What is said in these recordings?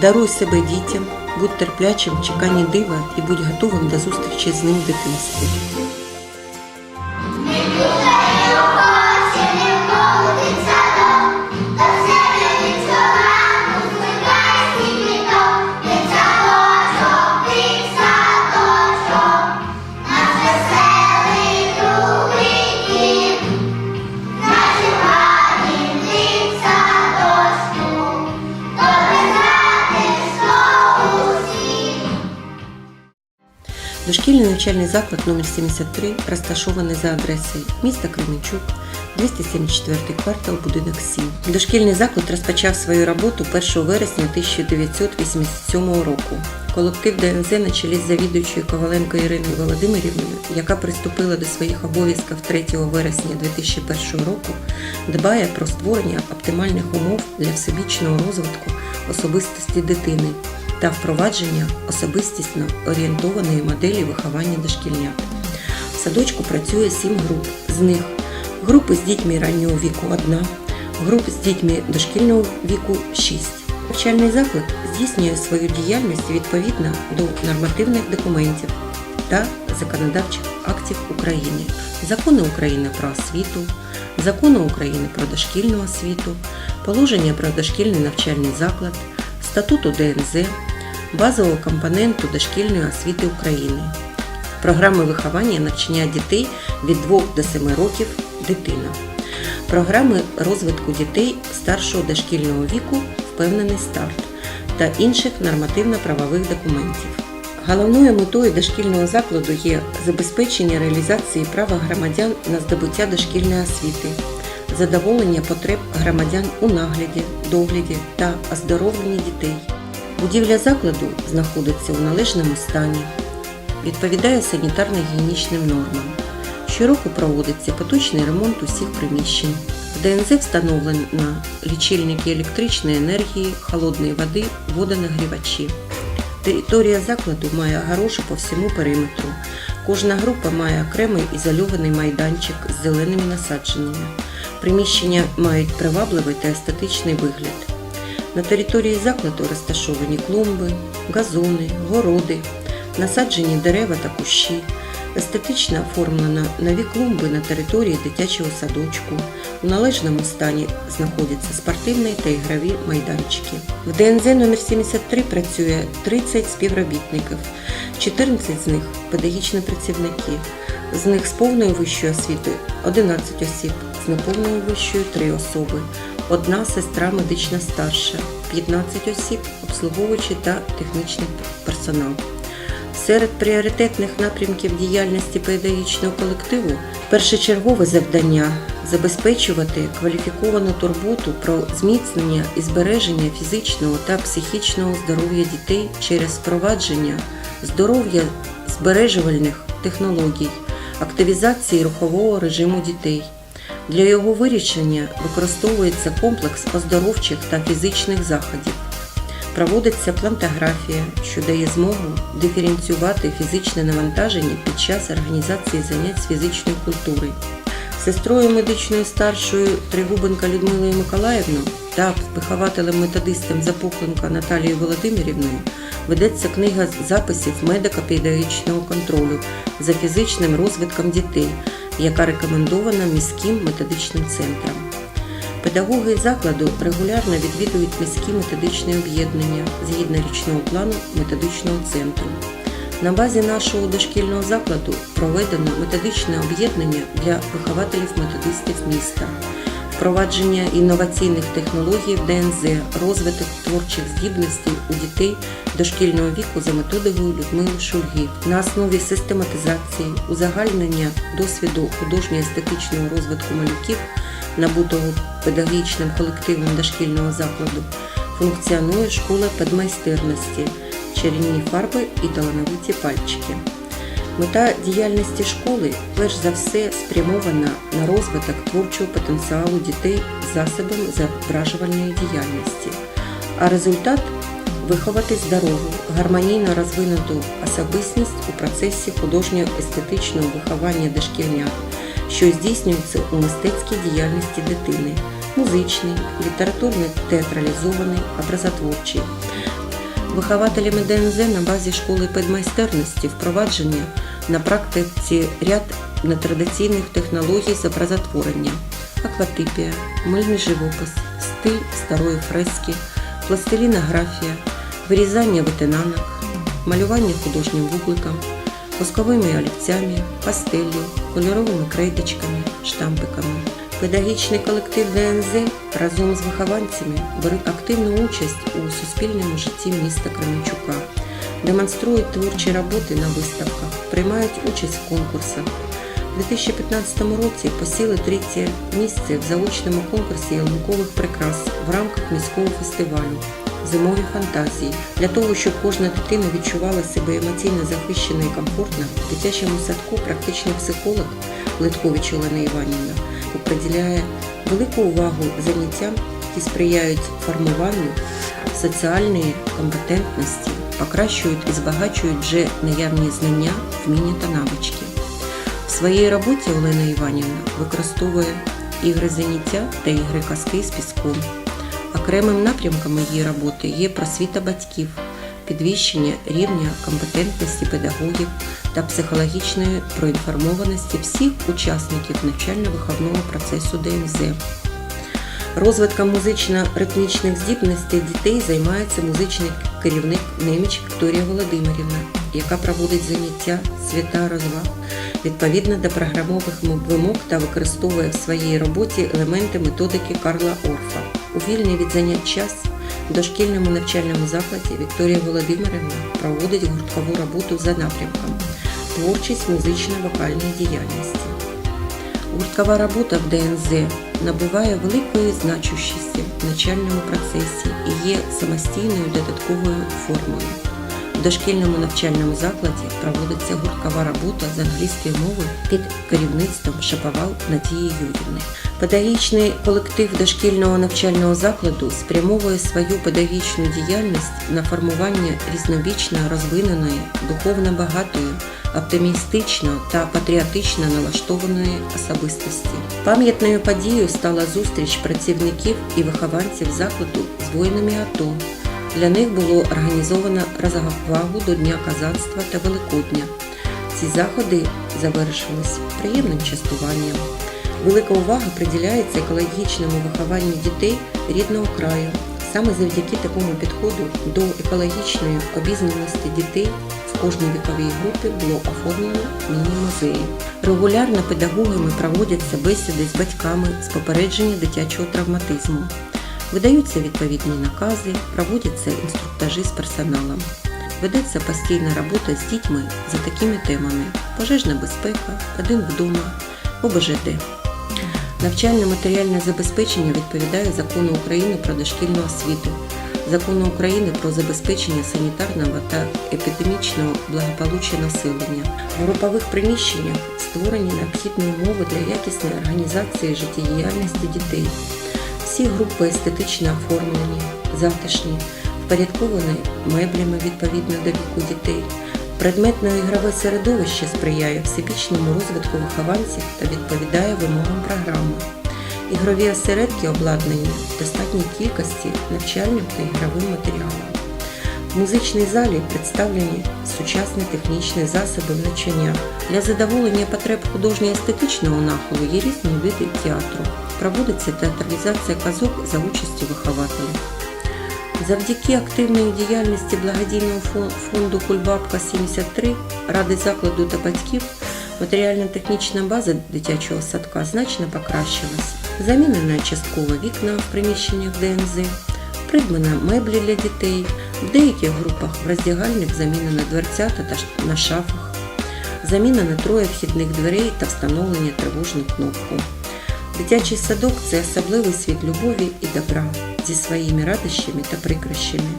Даруй себе дітям, будь терплячим в дива і будь готовим до зустрічі з ним в дитинстві. Дошкільний навчальний заклад номер 73 розташований за адресою міста Кременчук, 274 квартал, будинок 7. Дошкільний заклад розпочав свою роботу 1 вересня 1987 року. Колектив ДНЗ на чолі з завідуючою Коваленко Іриною Володимирівною, яка приступила до своїх обов'язків 3 вересня 2001 року, дбає про створення оптимальних умов для всебічного розвитку особистості дитини та впровадження особистісно орієнтованої моделі виховання дошкільнят. В садочку працює сім груп. З них групи з дітьми раннього віку одна, груп з дітьми дошкільного віку 6. Навчальний заклад здійснює свою діяльність відповідно до нормативних документів та законодавчих актів України, закону України про освіту, закону України про дошкільну освіту, положення про дошкільний навчальний заклад, статуту ДНЗ, базового компоненту дошкільної освіти України, програми виховання і навчання дітей від 2 до 7 років дитина, програми розвитку дітей старшого дошкільного віку Впевнений старт та інших нормативно-правових документів. Головною метою дошкільного закладу є забезпечення реалізації права громадян на здобуття дошкільної освіти, задоволення потреб громадян у нагляді, догляді та оздоровленні дітей. Будівля закладу знаходиться у належному стані, відповідає санітарно-гігієнічним нормам. Щороку проводиться поточний ремонт усіх приміщень. В ДНЗ встановлено лічильники електричної енергії, холодної води, водонагрівачі. Територія закладу має огорожу по всьому периметру. Кожна група має окремий ізольований майданчик з зеленими насадженнями. Приміщення мають привабливий та естетичний вигляд. На території закладу розташовані клумби, газони, городи, насаджені дерева та кущі. Естетично оформлено нові клумби на території дитячого садочку. У належному стані знаходяться спортивні та ігрові майданчики. В ДНЗ номер 73 працює 30 співробітників, 14 з них педагогічні працівники. З них з повною вищою освітою 11 осіб, з неповною вищою 3 особи, одна сестра медична старша, 15 осіб, обслуговуючий та технічний персонал. Серед пріоритетних напрямків діяльності педагогічного колективу першочергове завдання забезпечувати кваліфіковану турботу про зміцнення і збереження фізичного та психічного здоров'я дітей через впровадження здоров'я збережувальних технологій, активізації рухового режиму дітей. Для його вирішення використовується комплекс оздоровчих та фізичних заходів. Проводиться плантографія, що дає змогу диференціювати фізичне навантаження під час організації занять з фізичної культури. Сестрою медичною старшою Тригубенка Людмилою Миколаївною та вихователем-методистом Запухленка Наталією Володимирівною ведеться книга записів медико-педагогічного контролю за фізичним розвитком дітей, яка рекомендована міським методичним центром. Педагоги закладу регулярно відвідують міські методичні об'єднання згідно річного плану методичного центру. На базі нашого дошкільного закладу проведено методичне об'єднання для вихователів-методистів міста, впровадження інноваційних технологій в ДНЗ, розвиток творчих здібностей у дітей дошкільного віку за методикою Людмили Шульги на основі систематизації, узагальнення досвіду художньо-естетичного розвитку малюків набутого педагогічним колективом дошкільного закладу, функціонує школа педмайстерності, чарівні фарби і талановиті пальчики. Мета діяльності школи перш за все спрямована на розвиток творчого потенціалу дітей засобами зображувальної діяльності, а результат виховати здорову, гармонійно розвинуту особистість у процесі художньо-естетичного виховання дошкільнят що здійснюється у мистецькій діяльності дитини, музичний, літературно-театралізований, образотворчий, Вихователями ДНЗ на базі школи педмайстерності впровадження на практиці ряд нетрадиційних технологій з образотворення, акватипія, мильний живопис, стиль старої фрески, пластилінографія, вирізання ветенанок, малювання художнім вугликом, восковими олівцями, пастеллю, кольоровими крейдочками, штампиками. Педагогічний колектив ДНЗ разом з вихованцями бере активну участь у суспільному житті міста Кременчука, демонструють творчі роботи на виставках, приймають участь в конкурсах. У 2015 році посіли третє місце в заочному конкурсі ялинкових прикрас в рамках міського фестивалю Зимові фантазії для того, щоб кожна дитина відчувала себе емоційно захищено і комфортно. В дитячому садку практичний психолог Литкович Олена Іванівна приділяє велику увагу заняттям, які сприяють формуванню соціальної компетентності, покращують і збагачують вже наявні знання, вміння та навички. В своїй роботі Олена Іванівна використовує ігри заняття та ігри казки з піском. Окремим напрямком її роботи є просвіта батьків, підвищення рівня компетентності педагогів та психологічної проінформованості всіх учасників навчально-виховного процесу ДМЗ. Розвитком музично-ритмічних здібностей дітей займається музичний керівник Неміч Вікторія Володимирівна, яка проводить заняття свята розваг відповідно до програмових вимог та використовує в своїй роботі елементи методики Карла Орфа. У вільний від занять час в дошкільному навчальному закладі Вікторія Володимирівна проводить гурткову роботу за напрямком творчість музично-вокальної діяльності. Гурткова робота в ДНЗ набуває великої значущості в навчальному процесі і є самостійною додатковою формою. В дошкільному навчальному закладі проводиться гурткова робота з англійської мови під керівництвом Шаповал Надії Юрівни. Педагогічний колектив дошкільного навчального закладу спрямовує свою педагогічну діяльність на формування різнобічно розвиненої, духовно багатої, оптимістично та патріотично налаштованої особистості. Пам'ятною подією стала зустріч працівників і вихованців закладу з воїнами АТО. Для них було організовано розвагу до Дня козацтва та Великодня. Ці заходи завершились приємним частуванням. Велика увага приділяється екологічному вихованню дітей рідного краю. Саме завдяки такому підходу до екологічної обізнаності дітей в кожній віковій групі було оформлено міні-музеї. Регулярно педагогами проводяться бесіди з батьками з попередження дитячого травматизму. Видаються відповідні накази, проводяться інструктажі з персоналом. Ведеться постійна робота з дітьми за такими темами: пожежна безпека, один вдома, ОБЖД. Навчальне матеріальне забезпечення відповідає закону України про дошкільну освіту, закону України про забезпечення санітарного та епідемічного благополуччя населення. В групових приміщеннях створені необхідні умови для якісної організації життєдіяльності дітей. Всі групи естетично оформлені, затишні, впорядковані меблями відповідно до віку дітей. Предметно-ігрове середовище сприяє всебічному розвитку вихованців та відповідає вимогам програми. Ігрові осередки обладнані в достатній кількості навчальним та ігровим матеріалом. В музичній залі представлені сучасні технічні засоби навчання. Для задоволення потреб художньо-естетичного нахилу є різні види театру. Проводиться театралізація казок за участю вихователів. Завдяки активної діяльності благодійного фонду Кульбабка 73 ради закладу та батьків матеріально-технічна база дитячого садка значно покращилась. Замінена частково вікна в приміщеннях ДНЗ, придбана меблі для дітей. В деяких групах в роздягальник замінено дверцята та на шафах, замінено троє вхідних дверей та встановлення тривожну кнопку. Дитячий садок це особливий світ любові і добра зі своїми радощами та прикрощами,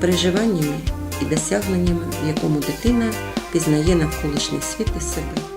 переживаннями і досягненнями, в якому дитина пізнає навколишній світ і себе.